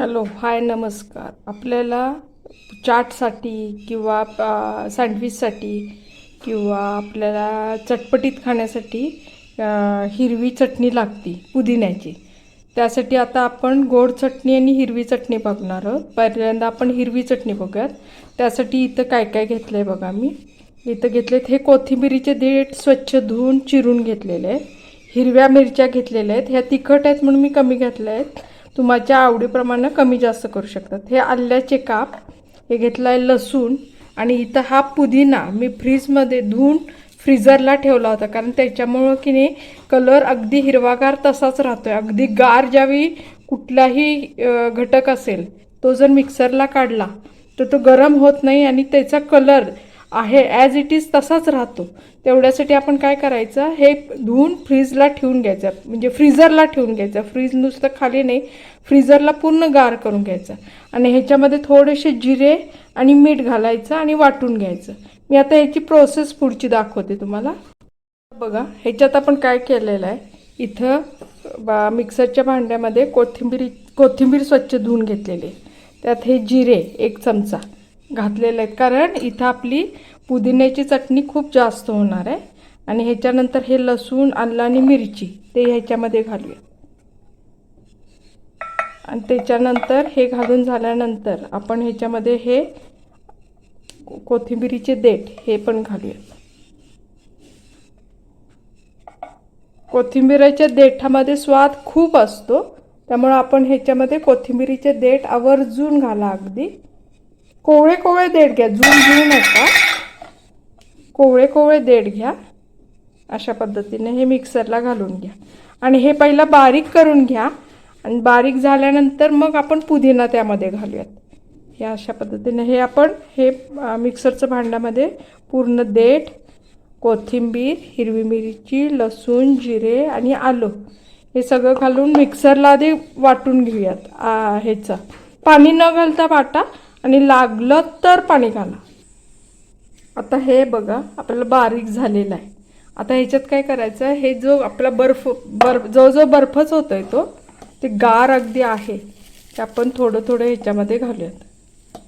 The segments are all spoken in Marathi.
हॅलो हाय नमस्कार. आपल्याला चाटसाठी किंवा सँडविचसाठी किंवा आपल्याला चटपटीत खाण्यासाठी हिरवी चटणी लागती पुदिन्याची. त्यासाठी आता आपण गोड चटणी आणि हिरवी चटणी बघणार आहोत. पहिल्यांदा आपण हिरवी चटणी बघूयात. त्यासाठी इथं काय काय घेतलं आहे बघा मी. इथं घेतलेत हे कोथिंबिरीचे देठ स्वच्छ धुवून चिरून घेतलेले आहेत. हिरव्या मिरच्या घेतलेल्या आहेत. ह्या तिखट आहेत म्हणून मी कमी घेतल्या आहेत. तुमच्या आवडीप्रमाणे कमी जास्त करू शकतात. हे आल्याचे काप हे घेतलं आहे लसूण आणि इथं हा पुदिना मी फ्रीजमध्ये धुवून फ्रीजरला ठेवला होता. कारण त्याच्यामुळं की नाही कलर अगदी हिरवागार तसाच राहतो आहे अगदी गार ज्यावेळी कुठलाही घटक असेल तो जर मिक्सरला काढला तर तो गरम होत नाही आणि त्याचा कलर आहे ॲज इट इज तसाच राहतो. तेवढ्यासाठी आपण काय करायचं हे धुवून फ्रीजला ठेवून घ्यायचं. म्हणजे फ्रीजरला ठेवून घ्यायचं. फ्रीज नुसतं खाली नाही फ्रीजरला पूर्ण गार करून घ्यायचं. आणि ह्याच्यामध्ये थोडेसे जिरे आणि मीठ घालायचं आणि वाटून घ्यायचं. मी आता ह्याची प्रोसेस पुढची दाखवते तुम्हाला. बघा ह्याच्यात आपण काय केलेलं आहे? इथं बा मिक्सरच्या भांड्यामध्ये कोथिंबीर कोथिंबीर स्वच्छ धुवून घेतलेली आहे. त्यात हे जिरे एक चमचा. घातलेले आहेत. कारण इथं आपली पुदिन्याची चटणी खूप जास्त होणार आहे. आणि ह्याच्यानंतर हे लसूण आलं आणि मिरची ते ह्याच्यामध्ये घालूया. आणि त्याच्यानंतर हे घालून झाल्यानंतर आपण ह्याच्यामध्ये हे कोथिंबिरीचे देठ हे पण घालूया. कोथिंबिरीच्या देठामध्ये स्वाद खूप असतो. त्यामुळं आपण ह्याच्यामध्ये कोथिंबिरीचे देठ आवर्जून घाला अगदी. कोवळे कोवळे देठ घ्या. जून घेऊ नका. कोवळे कोवळे देठ घ्या. अशा पद्धतीने हे मिक्सरला घालून घ्या. आणि हे पहिलं बारीक करून घ्या. आणि बारीक झाल्यानंतर मग आपण पुदिना त्यामध्ये घालूयात. हे अशा पद्धतीने हे आपण हे मिक्सरचं भांड्यामध्ये पूर्ण देठ कोथिंबीर हिरवी मिरची लसूण जिरे आणि आलं हे सगळं घालून मिक्सरला आधी वाटून घेऊयात ह्याचं. पाणी न घालता वाटा. आणि लागलं तर पाणी घाला. आता हे बघा आपल्याला बारीक झालेलं आहे. आता ह्याच्यात काय करायचं आहे? हे जो आपला बर्फ बर्फ जो जो बर्फच आहे तो ते गार अगदी आहे. ते आपण थोडं थोडं ह्याच्यामध्ये घालूयात.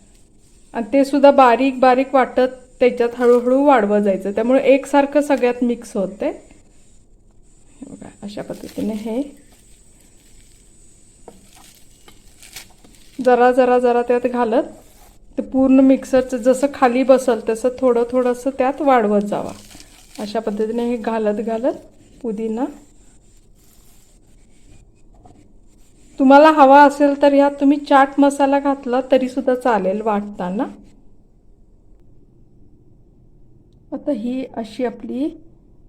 आणि ते सुद्धा बारीक बारीक वाटत त्याच्यात हळूहळू वाढवं जायचं. त्यामुळे एकसारखं सगळ्यात मिक्स होते. बघा अशा पद्धतीने हे. जरा जरा जरा त्यात घालत. ते पूर्ण मिक्सरचं जसं खाली बसल तसं थोडं थोडंसं त्यात वाढवत जावा. अशा पद्धतीने हे घालत घालत पुदिना. तुम्हाला हवा असेल तर ह्यात तुम्ही चाट मसाला घातला तरीसुद्धा चालेल वाटताना. आता ही अशी आपली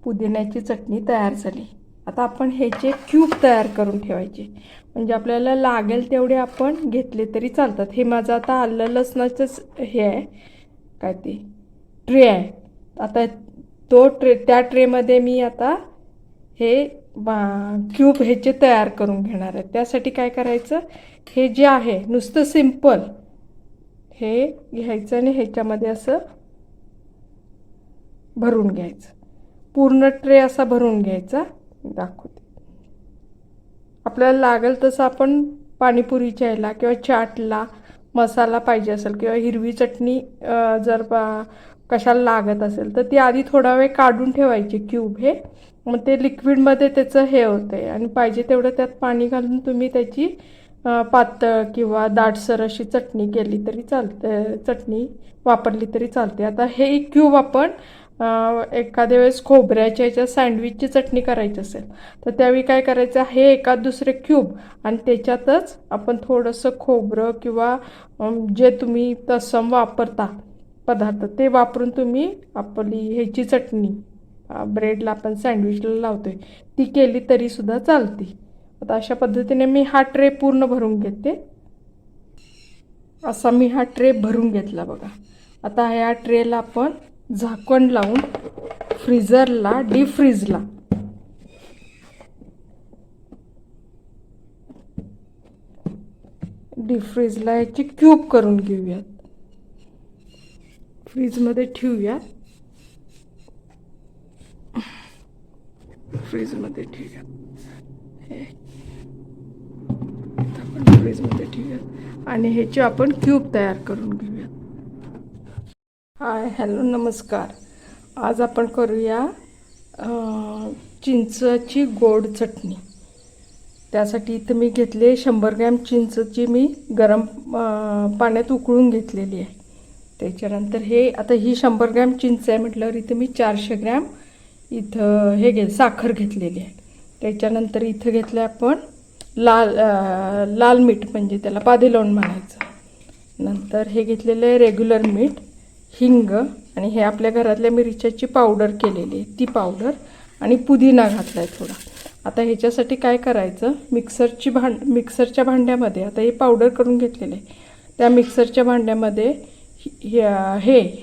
पुदिन्याची चटणी तयार झाली. आता आपण ह्याचे क्यूब तयार करून ठेवायचे म्हणजे आपल्याला लागेल तेवढे आपण घेतले तरी चालतात. हे माझं आता आलं लसणाचंच हे आहे. काय ते? ट्रे आहे. आता तो ट्रे त्या ट्रेमध्ये मी आता हे क्यूब ह्याचे तयार करून घेणार आहे. त्यासाठी काय करायचं? हे जे आहे नुसतं सिंपल हे घ्यायचं आणि ह्याच्यामध्ये असं भरून घ्यायचं. पूर्ण ट्रे असा भरून घ्यायचा. दाखवते. आपल्याला लागेल तसं आपण पाणीपुरीच्या ह्याला किंवा चाटला मसाला पाहिजे असेल किंवा हिरवी चटणी जर बा कशाला लागत असेल तर ती आधी थोडा वेळ काढून ठेवायची क्यूब हे. मग ते लिक्विडमध्ये त्याचं हे होते आणि पाहिजे तेवढं त्यात पाणी घालून तुम्ही त्याची पातळ किंवा दाटसर अशी चटणी केली तरी चालते चटणी वापरली तरी चालते. आता हे क्यूब आपण एखाद्या वेळेस खोबऱ्याच्या याच्या सँडविचची चटणी करायची असेल तर त्यावेळी काय करायचं? हे एका दुसरे क्यूब आणि त्याच्यातच आपण थोडंसं खोबरं किंवा जे तुम्ही तसम वापरता पदार्थ ते वापरून तुम्ही आपली ह्याची चटणी ब्रेडला आपण सँडविचला लावतो आहे ती केली तरीसुद्धा चालते. आता अशा पद्धतीने मी हा ट्रे पूर्ण भरून घेते. असा मी हा ट्रे भरून घेतला बघा. आता ह्या ट्रेला आपण झाकण लावून फ्रीजरला डीप फ्रीजला डीप फ्रीजला याची क्यूब करून घेऊयात. फ्रीजमध्ये ठेवूया. फ्रीजमध्ये ठेवूया. आपण फ्रीजमध्ये ठेवूयात आणि ह्याची आपण क्यूब तयार करून घेऊ हाय हॅलो नमस्कार. आज आपण करूया चिंचची गोड चटणी. त्यासाठी इथं मी घेतले शंभर ग्रॅम चिंचची मी गरम पाण्यात उकळून घेतलेली आहे. त्याच्यानंतर हे आता ही शंभर ग्रॅम चिंच आहे म्हटल्यावर इथं मी चारशे ग्रॅम इथं हे घे साखर घेतलेली आहे. त्याच्यानंतर इथं घेतलं आपण लाल लाल मीठ म्हणजे त्याला पादेलोण म्हणायचं. नंतर हे घेतलेलं आहे रेग्युलर मीठ. हिंग आणि हे आपल्या घरातल्या मिरच्याची पावडर केलेली आहे. ती पावडर आणि पुदिना घातला आहे थोडा. आता ह्याच्यासाठी काय करायचं? मिक्सरची भांड मिक्सरच्या भांड्यामध्ये आता हे पावडर करून घेतलेलं आहे. त्या मिक्सरच्या भांड्यामध्ये हे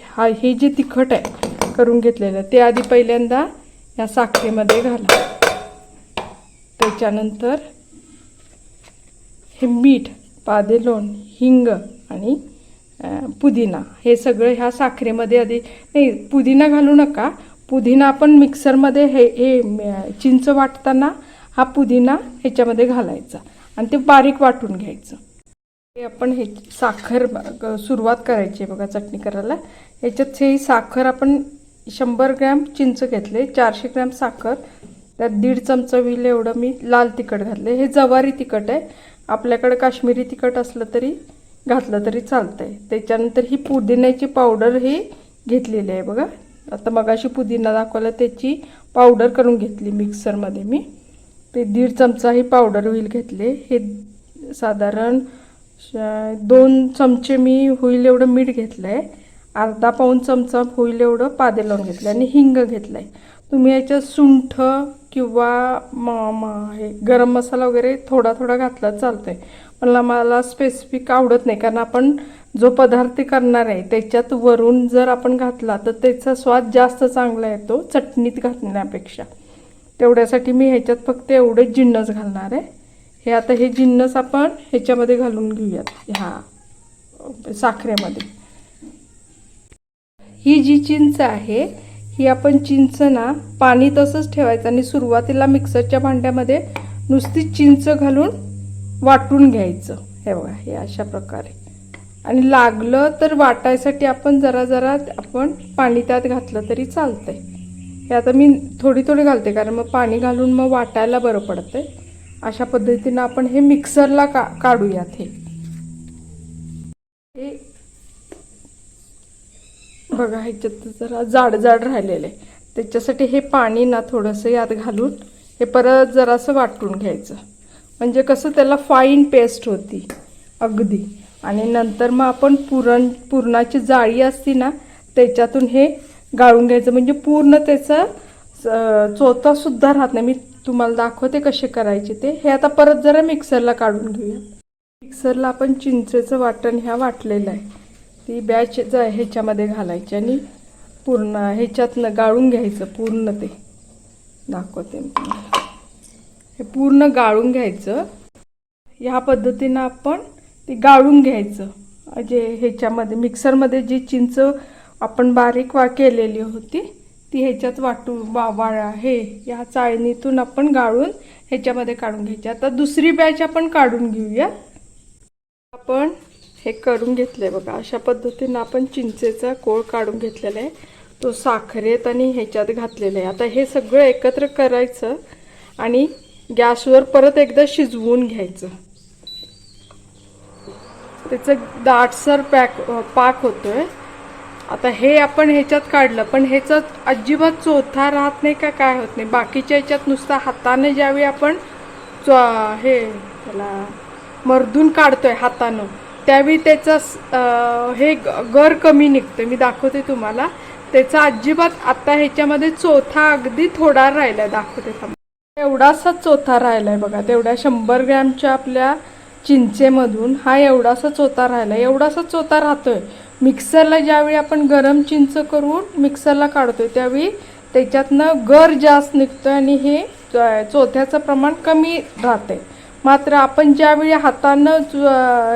हा हे जे तिखट आहे करून घेतलेलं आहे, ते आधी पहिल्यांदा या साखरेमध्ये घाला. त्याच्यानंतर हे मीठ पादेलोण हिंग आणि पुदिना. हे सगळं ह्या साखरेमध्ये आधी नाही पुदिना घालू नका. पुदिना आपण मिक्सरमध्ये हे हे चिंच वाटताना हा पुदिना ह्याच्यामध्ये घालायचा आणि ते बारीक वाटून घ्यायचं. हे आपण हे साखर सुरुवात करायची आहे बघा चटणी करायला. ह्याच्यात हे साखर आपण शंभर ग्रॅम चिंच घेतले चारशे ग्रॅम साखर त्यात दीड चमचा होईल एवढं मी लाल तिखट घातले हे जवारी तिखट आहे. आपल्याकडे काश्मीरी तिखट असलं तरी घातलं तरी चालतं आहे त्याच्यानंतर ही पुदिन्याची पावडर ही घेतलेली आहे बघा. आता मगाशी पुदिना दाखवला त्याची पावडर करून घेतली मिक्सरमध्ये मी. ते दीड चमचा ही पावडर होईल घेतले. हे साधारण श- दोन चमचे मी होईल एवढं मीठ घेतलं आहे अर्धा पाऊन चमचा होईल एवढं पादे लावून घेतलं आणि हिंग घेतलं आहे तुम्ही याच्यात सुंठ किंवा म म हे गरम मसाला वगैरे थोडा थोडा घातला चालतंय. पण मला स्पेसिफिक आवडत नाही. कारण आपण जो पदार्थ करणार आहे त्याच्यात वरून जर आपण घातला तर त्याचा स्वाद जास्त चांगला येतो चटणीत घातण्यापेक्षा. तेवढ्यासाठी मी ह्याच्यात फक्त एवढे जिन्नस घालणार आहे. हे आता हे जिन्नस आपण ह्याच्यामध्ये घालून घेऊयात. ह्या साखरेमध्ये. ही जी चिंच आहे ही आपण चिंच ना पाणी तसंच ठेवायचं आणि सुरुवातीला मिक्सरच्या भांड्यामध्ये नुसती चिंच घालून वाटून घ्यायचं. हे बघा हे अशा प्रकारे. आणि लागलं तर वाटायसाठी आपण जरा जरा आपण पाणी त्यात घातलं तरी चालतंय. हे आता मी थोडी थोडी घालते कारण मग पाणी घालून मग वाटायला बरं पडतंय. अशा पद्धतीनं आपण हे मिक्सरला का काढूयात हे. हे बघा ह्याच्यात जरा जाड जाड राहिलेलं आहे. त्याच्यासाठी हे पाणी ना थोडंसं यात घालून हे परत जरासं वाटून घ्यायचं. म्हणजे कसं त्याला फाईन पेस्ट होती अगदी. आणि नंतर मग आपण पुरण पुरणाची जाळी असती ना त्याच्यातून हे गाळून घ्यायचं. म्हणजे पूर्ण त्याचं चोथासुद्धा राहत नाही. मी तुम्हाला दाखवते कसे करायचे ते. हे आता परत जरा मिक्सरला काढून घेऊया. मिक्सरला आपण चिंचेचं वाटण ह्या वाटलेलं आहे. ती बॅच ज- ह्याच्यामध्ये घालायची आणि पूर्ण ह्याच्यातनं गाळून घ्यायचं पूर्ण ते. दाखवते हे पूर्ण गाळून घ्यायचं. ह्या पद्धतीनं आपण ते गाळून घ्यायचं. जे ह्याच्यामध्ये मिक्सरमध्ये जी चिंच आपण बारीक वा केलेली होती ती ह्याच्यात वाटू वा वाळा हे या चाळणीतून आपण गाळून ह्याच्यामध्ये काढून घ्यायची. आता दुसरी बॅच आपण काढून घेऊया. आपण हे करून घेतलं आहे बघा. अशा पद्धतीनं आपण चिंचेचा कोळ काढून घेतलेला आहे. तो साखरेत आणि ह्याच्यात घातलेला आहे. आता हे सगळं एकत्र करायचं आणि गॅसवर परत एकदा शिजवून घ्यायचं. त्याचं दाटसर पॅक पाक होतोय. आता हे आपण ह्याच्यात काढलं पण ह्याचा अजिबात चोथा राहत नाही का काय होत नाही? बाकीच्या ह्याच्यात नुसता हाताने ज्यावेळी आपण हे त्याला मर्दून काढतोय हातानं त्यावेळी त्याचा हे गर कमी निघतं मी दाखवते तुम्हाला. त्याचा अजिबात आता ह्याच्यामध्ये चोथा अगदी थोडा राहिला आहे दाखवते थांबा. एवढासा चोथा राहिला आहे बघा. तेवढ्या शंभर ग्रॅमच्या आपल्या चिंचेमधून हा एवढासा चोथा राहिला आहे एवढासा चोथा राहतोय. मिक्सरला ज्यावेळी आपण गरम चिंच करून मिक्सरला काढतोय त्यावेळी त्याच्यातनं गर जास्त निघतोय आणि हे च- चोथ्याचं प्रमाण कमी राहतंय. मात्र आपण ज्यावेळी हातानं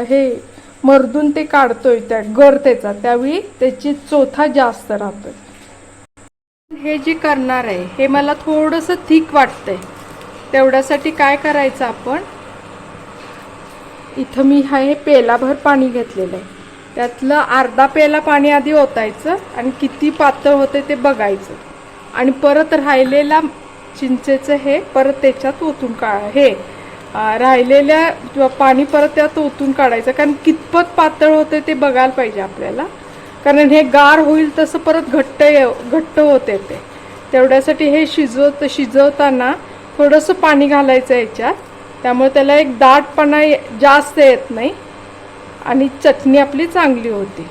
हे मर्दून ते काढतोय त्या गर त्याचा त्यावेळी त्याची चोथा जास्त राहतोय. हे जे करणार आहे हे मला थोडंसं थिक वाटतंय. तेवढ्यासाठी काय करायचं आपण? इथं मी हा हे पेलाभर पाणी घेतलेलं आहे. त्यातलं अर्धा पेला पाणी आधी ओतायचं आणि किती पातळ होते ते बघायचं. आणि परत राहिलेला चिंचेचं हे परत त्याच्यात ओतून का हे राहिलेल्या पाणी परत त्यात ओतून काढायचं. कारण कितपत पातळ होते ते बघायला पाहिजे आपल्याला. कारण हे गार होईल तसं परत घट्ट घट्ट होते ते. तेवढ्यासाठी हे शिजवत शिजवताना थोडंसं पाणी घालायचं याच्यात. त्यामुळे त्याला एक दाटपणा जास्त येत नाही. आणि चटणी आपली चांगली होती.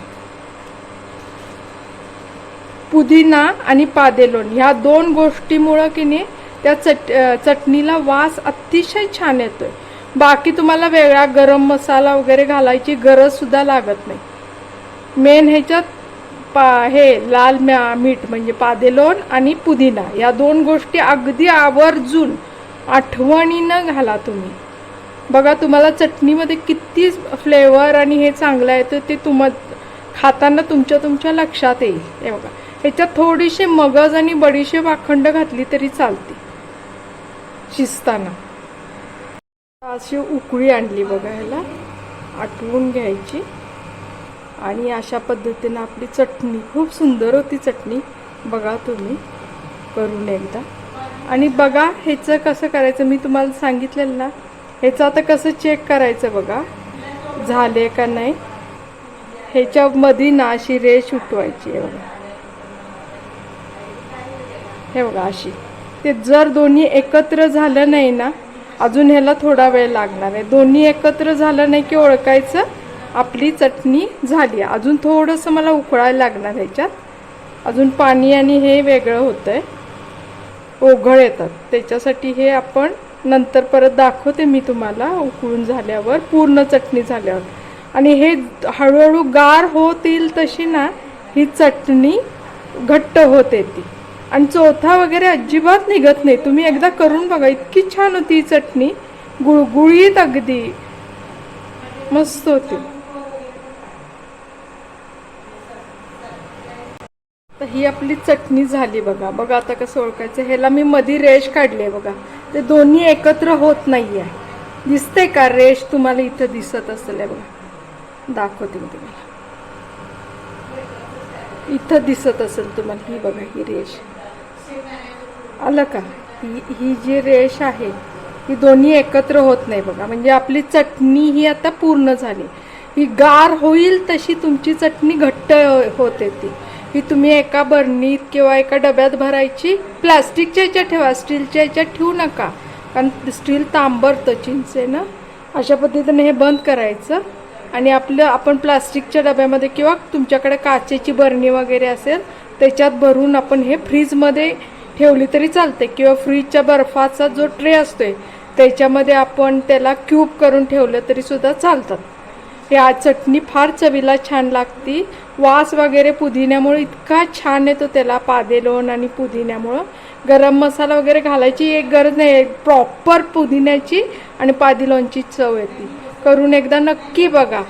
पुदिना आणि पादेलोण ह्या दोन गोष्टीमुळं की नाही त्या चट चटणीला वास अतिशय छान येतोय. बाकी तुम्हाला वेगळा गरम मसाला वगैरे घालायची गरज सुद्धा लागत नाही. मेन ह्याच्यात पा हे लाल म्या- मीठ म्हणजे पादेलोण आणि पुदिना या दोन गोष्टी अगदी आवर्जून आठवणीनं घाला तुम्ही. बघा तुम्हाला चटणीमध्ये किती फ्लेवर आणि हे चांगलं येतं ते तुम खाताना तुमच्या तुमच्या लक्षात येईल. हे बघा. ह्याच्यात थोडीशी मगज आणि बडीशेप अखंड घातली तरी चालते. शिजताना अशी उकळी आणली बघा ह्याला. आटवून घ्यायची. आणि अशा पद्धतीनं आपली चटणी खूप सुंदर होती चटणी. बघा तुम्ही करून एकदा. आणि बघा ह्याचं कसं करायचं मी तुम्हाला सांगितलेलं ना. ह्याचं आता कसं चेक करायचं बघा. झाले का नाही? ह्याच्यामध्ये ना अशी रेष उठवायची आहे बघा. हे बघा अशी. ते जर दोन्ही एकत्र झालं नाही ना अजून ह्याला थोडा वेळ लागणार आहे. दोन्ही एकत्र झालं नाही की ओळखायचं आपली चटणी झाली अजून थोडंसं मला उकळायला लागणार ह्याच्यात. अजून पाणी आणि हे वेगळं होतं आहे ओघळ येतात. त्याच्यासाठी हे आपण नंतर परत दाखवते मी तुम्हाला उकळून झाल्यावर पूर्ण चटणी झाल्यावर. आणि हे हळूहळू गार होत येईल तशी ना ही चटणी घट्ट होते ती आणि चोथा वगैरे अजिबात निघत नाही. तुम्ही एकदा करून बघा इतकी छान होती ही चटणी. गुळगुळीत अगदी. मस्त होती. तर ही आपली चटणी झाली बघा. बघा आता कसं ओळखायचं. ह्याला मी मधी रेश काढली बघा. ते दोन्ही एकत्र होत नाही आहे दिसते का? रेश तुम्हाला इथं दिसत असेल बघा. दाखवते मी तुम्हाला. इथं दिसत असेल तुम्हाला ही बघा ही रेश आलं का? ही ही जी रेश आहे ही दोन्ही एकत्र होत नाही बघा. म्हणजे आपली चटणी ही आता पूर्ण झाली. ही गार होईल तशी तुमची चटणी घट्ट होते ती. ही तुम्ही एका बरणीत किंवा एका डब्यात भरायची. प्लास्टिकच्या याच्यात ठेवा स्टीलच्या याच्यात ठेवू नका. कारण स्टील तांबरतं चिंचेनं अशा पद्धतीने हे बंद करायचं. आणि आपलं आपण प्लास्टिकच्या डब्यामध्ये किंवा तुमच्याकडे काचेची बरणी वगैरे असेल त्याच्यात भरून आपण हे फ्रीजमध्ये ठेवली तरी चालते. किंवा फ्रीजच्या बर्फाचा जो ट्रे असतोय त्याच्यामध्ये आपण त्याला क्यूब करून ठेवलं तरीसुद्धा चालतात. या आज चटणी फार चवीला छान लागती. वास वगैरे पुदिन्यामुळे इतका छान येतो त्याला पादेलोण आणि पुदिन्यामुळं. गरम मसाला वगैरे घालायची एक गरज नाही प्रॉपर पुदिन्याची आणि पादेलोणची चव येते. करून एकदा नक्की बघा.